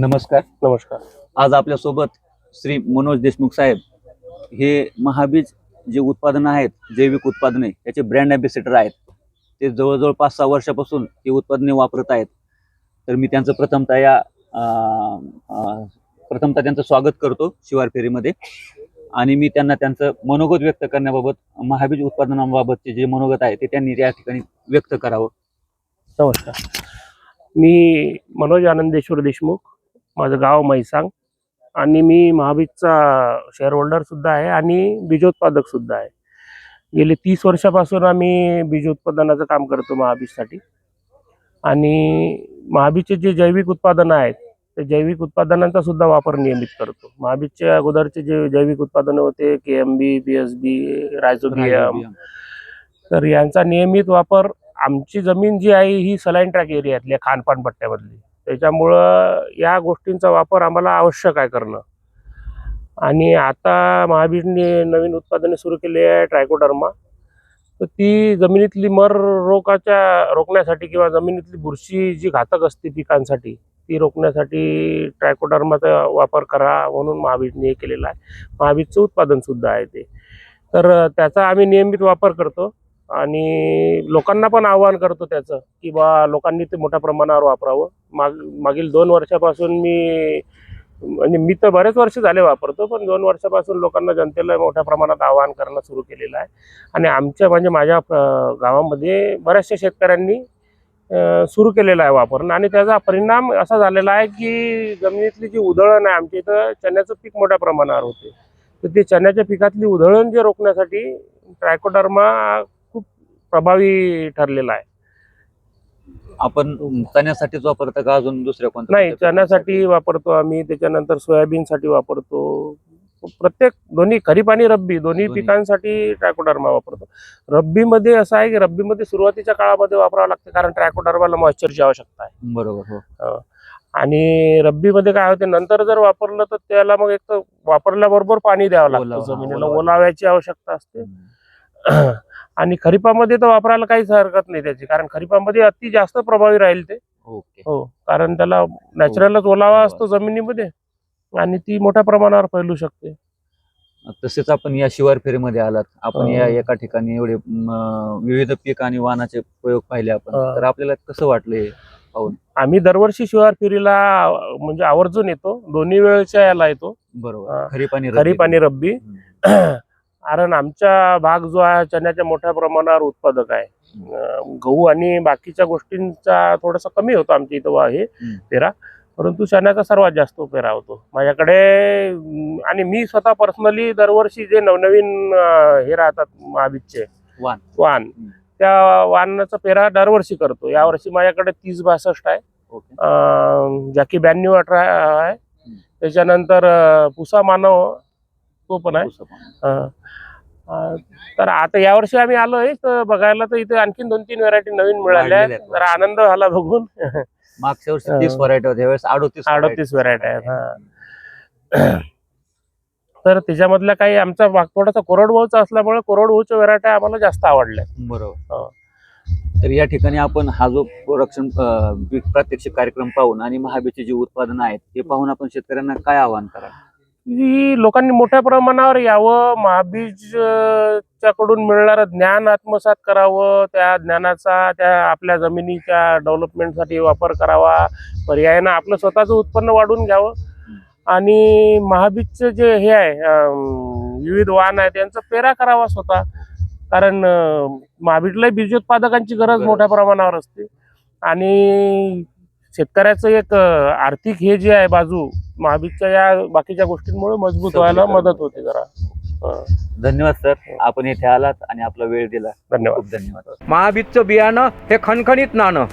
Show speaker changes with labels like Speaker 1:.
Speaker 1: नमस्कार.
Speaker 2: नमस्कार.
Speaker 1: आज आपल्यासोबत श्री मनोज देशमुख साहेब हे महाबीज जे उत्पादनं आहेत जैविक उत्पादने याचे ब्रँड अँबॅसेडर आहेत. ते जवळजवळ पाच सहा वर्षापासून ही उत्पादने वापरत आहेत. तर मी त्यांचं प्रथमतः या प्रथमतः त्यांचं स्वागत करतो शिवार फेरीमध्ये. आणि मी त्यांना त्यांचं मनोगत व्यक्त करण्याबाबत महाबीज उत्पादनाबाबतचे जे मनोगत आहे ते त्यांनी त्या ठिकाणी व्यक्त करावं.
Speaker 2: नमस्कार. मी मनोज आनंदेश्वर देशमुख माझं गाव म्हैसांग. आणि मी महाबीजचा शेअर होल्डर सुद्धा आहे आणि बीजोत्पादक सुद्धा आहे. गेले तीस वर्षापासून आम्ही बीज उत्पादनाचं काम करतो महाबीजसाठी. आणि महाबीजचे जे जैविक उत्पादनं आहेत ते जैविक उत्पादनांचा सुद्धा वापर नियमित करतो. महाबीजच्या अगोदरचे जे जैविक उत्पादनं होते K M B P S B rhizobium. तर यांचा नियमित वापर आमची जमीन जी आहे ही सलाईन ट्रॅक एरियातली खानपान पट्ट्यामधली. त्याच्यामुळं या गोष्टींचा वापर आम्हाला आवश्यक आहे करणं. आणि आता महाबीरने नवीन उत्पादने सुरू केली आहे ट्रायकोडर्मा. तर ती जमिनीतली मर रोगाच्या रोखण्यासाठी किंवा जमिनीतली बुरशी जी घातक असते पिकांसाठी ती रोखण्यासाठी ट्रायकोडर्माचा वापर करा म्हणून महाबीजने हे केलेलं आहे. महाबीजचं उत्पादनसुद्धा आहे ते. तर त्याचा आम्ही नियमित वापर करतो. आणि लोकांना पण आवाहन करतो त्याचं की बा लोकांनी ते मोठ्या प्रमाणावर वापरावं. माग मागील दोन वर्षापासून मी म्हणजे मी तर बरेच वर्ष झाले वापरतो पण दोन वर्षापासून लोकांना जनतेला मोठ्या प्रमाणात आवाहन करणं सुरू केलेलं आहे. आणि आमच्या म्हणजे माझ्या गावामध्ये बऱ्याचशा शेतकऱ्यांनी सुरू केलेला आहे वापरणं. आणि त्याचा परिणाम असा झालेला आहे की जमिनीतली जी उधळण आहे आमच्या इथं चण्याचं पीक मोठ्या प्रमाणावर होते. तर ते चण्याच्या पिकातली उधळण जे रोखण्यासाठी ट्रायकोडर्मा प्रभावी ठरलेला आहे.
Speaker 1: आपण चण्यासाठीच वापरता का अजून दुसऱ्या कोणत्या
Speaker 2: नाही चण्यासाठी वापरतो? आम्ही त्याच्यानंतर सोयाबीनसाठी वापरतो. प्रत्येक दोन्ही खरीप आणि रब्बी दोन्ही. पिकांसाठी ट्रायकोडर्मा वापरतो. रब्बीमध्ये असं आहे की रब्बीमध्ये सुरुवातीच्या काळामध्ये वापरावं लागते कारण ट्रायकोडर्माला मॉइश्चरची आवश्यकता आहे.
Speaker 1: बरोबर हो.
Speaker 2: आणि रब्बीमध्ये काय होते नंतर जर वापरलं तर त्याला मग एक तर वापरल्याबरोबर पाणी द्यावं लागतं जमिनीला.
Speaker 1: ओलावा.
Speaker 2: ओलाव्याची आवश्यकता असते. आणि खरीपामध्ये तर वापरायला काहीच हरकत नाही त्याची कारण खरीपामध्ये अति जास्त प्रभावी राहील ते.
Speaker 1: ओके.
Speaker 2: हो कारण त्याला नॅचरलच ओलावा असतो जमिनीमध्ये आणि ती मोठ्या प्रमाणावर फैलू शकते.
Speaker 1: तसेच आपण या शिवार फेरीमध्ये आलात. आपण
Speaker 2: हो.
Speaker 1: या एका ठिकाणी एवढे विविध पीक आणि वाहनाचे प्रयोग पाहिले आपण.
Speaker 2: हा.
Speaker 1: तर आपल्याला कसं वाटलं हे
Speaker 2: आम्ही दरवर्षी शिवार फेरीला म्हणजे आवर्जून येतो. दोन्ही वेळच्या याला येतो.
Speaker 1: बरोबर.
Speaker 2: हा.
Speaker 1: खरीप आणि
Speaker 2: खरीप आणि रब्बी. कारण आमचा भाग जो आहे चण्याच्या मोठ्या प्रमाणावर उत्पादक आहे. गहू आणि बाकीच्या गोष्टींचा थोडासा कमी होतो आमच्या इथं हे. पेरा. परंतु चण्याचा सर्वात जास्त पेरा होतो. माझ्याकडे आणि मी स्वतः पर्सनली दरवर्षी जे नवनवीन हे राहतात महाबीजचे.
Speaker 1: वाण. हम्म.
Speaker 2: त्या वाणाचा पेरा दरवर्षी करतो. यावर्षी माझ्याकडे तीस बासष्ट आहे. जॅकी ब्याण्णव अठरा आहे. त्याच्यानंतर पुसा मानव तो पण आहे. तर आता यावर्षी आम्ही आलोय तर बघायला तर इथे आणखीन दोन तीन व्हरायटी नवीन मिळाल्या. जरा आनंद झाला बघून.
Speaker 1: मागच्या वर्षी. तीस व्हरायटी होत्या यावेळेस अडोतीस
Speaker 2: अडोतीस व्हरायटी आहेत हा. तर त्याच्यामधल्या काही आमचा थोडासा कोरडवाहूचा असल्यामुळे कोरडवाहूच्या व्हरायट्या आम्हाला जास्त आवडल्या
Speaker 1: बरोबर. तर या ठिकाणी आपण हा जो प्रोडक्शन प्रात्यक्षिक कार्यक्रम पाहून आणि महाबीचे जे उत्पादन आहेत ते पाहून आपण शेतकऱ्यांना काय आवाहन करा
Speaker 2: की लोकांनी मोठ्या प्रमाणावर यावं महाबीज अं, च्याकडून मिळणारं ज्ञान आत्मसात करावं त्या ज्ञानाचा त्या आपल्या जमिनीच्या डेव्हलपमेंटसाठी वापर करावा पर्यायानं आपलं स्वतःचं उत्पन्न वाढवून घ्यावं. आणि महाबीजचं जे हे आहे विविध वाहन आहे त्यांचा पेरा करावा स्वतः. कारण अं, महाबीजलाही बीजोत्पादकांची गरज. मोठ्या प्रमाणावर असते. आणि शेतकऱ्याचं एक आर्थिक हे जे आहे बाजू महाबीजच्या या बाकीच्या गोष्टींमुळे मजबूत व्हायला मदत होते जरा.
Speaker 1: धन्यवाद सर. आपण इथे आलात आणि आपला वेळ दिला.
Speaker 2: धन्यवाद.
Speaker 1: खूप धन्यवाद.
Speaker 3: महाबीजचं बियाणं हे खणखणीत नाणं.